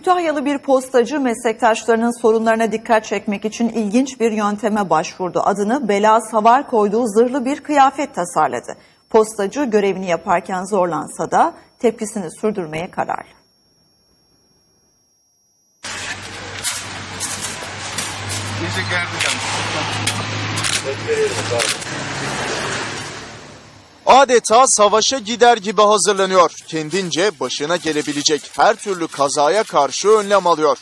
Kütahyalı bir postacı meslektaşlarının sorunlarına dikkat çekmek için ilginç bir yönteme başvurdu. Adını bela savar koyduğu zırhlı bir kıyafet tasarladı. Postacı görevini yaparken zorlansa da tepkisini sürdürmeye kararlı. Gece geldi Adeta savaşa gider gibi hazırlanıyor. Kendince başına gelebilecek her türlü kazaya karşı önlem alıyor.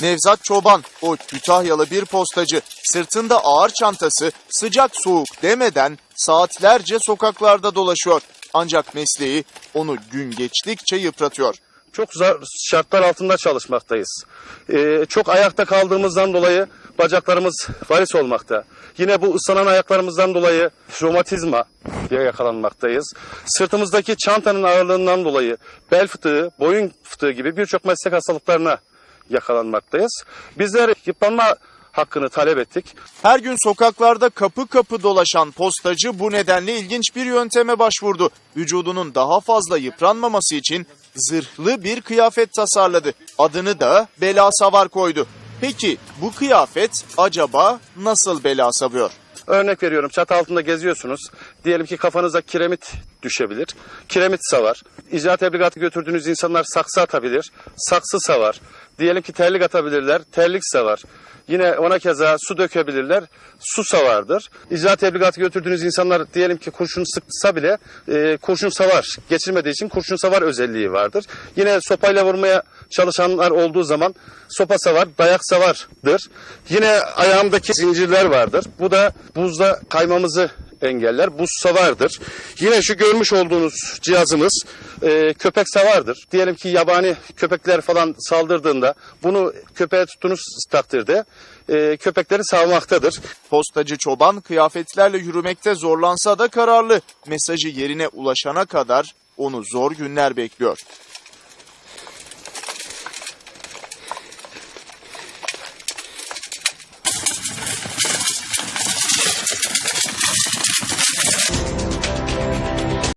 Nevzat Çoban, o Kütahyalı bir postacı. Sırtında ağır çantası, sıcak soğuk demeden saatlerce sokaklarda dolaşıyor. Ancak mesleği onu gün geçtikçe yıpratıyor. Çok zor şartlar altında çalışmaktayız. Ee, çok ayakta kaldığımızdan dolayı bacaklarımız varis olmakta. Yine bu ıslanan ayaklarımızdan dolayı romatizma diye yakalanmaktayız. Sırtımızdaki çantanın ağırlığından dolayı bel fıtığı, boyun fıtığı gibi birçok meslek hastalıklarına yakalanmaktayız. Bizler yıpranma hakkını talep ettik. Her gün sokaklarda kapı kapı dolaşan postacı bu nedenle ilginç bir yönteme başvurdu. Vücudunun daha fazla yıpranmaması için zırhlı bir kıyafet tasarladı. Adını da bela savar koydu. Peki bu kıyafet acaba nasıl bela savıyor? Örnek veriyorum çatı altında geziyorsunuz. Diyelim ki kafanıza kiremit düşebilir. Kiremit savar. İcra tebligatı götürdüğünüz insanlar saksı atabilir. Saksı savar. Diyelim ki terlik atabilirler. Terlik savar. Yine ona keza su dökebilirler. Su savardır. İcra tebligatı götürdüğünüz insanlar diyelim ki kurşun sıksa bile e, kurşun savar. Geçirmediği için kurşun savar özelliği vardır. Yine sopayla vurmaya çalışanlar olduğu zaman sopa savar, dayak savardır. Yine ayağımdaki zincirler vardır. Bu da buzda kaymamızı engeller. Buz savardır. Yine şu görmüş olduğunuz cihazımız e, köpek savardır. Diyelim ki yabani köpekler falan saldırdığında bunu köpeğe tuttuğunuz takdirde e, köpekleri savmaktadır. Postacı çoban kıyafetlerle yürümekte zorlansa da kararlı. Mesajı yerine ulaşana kadar onu zor günler bekliyor.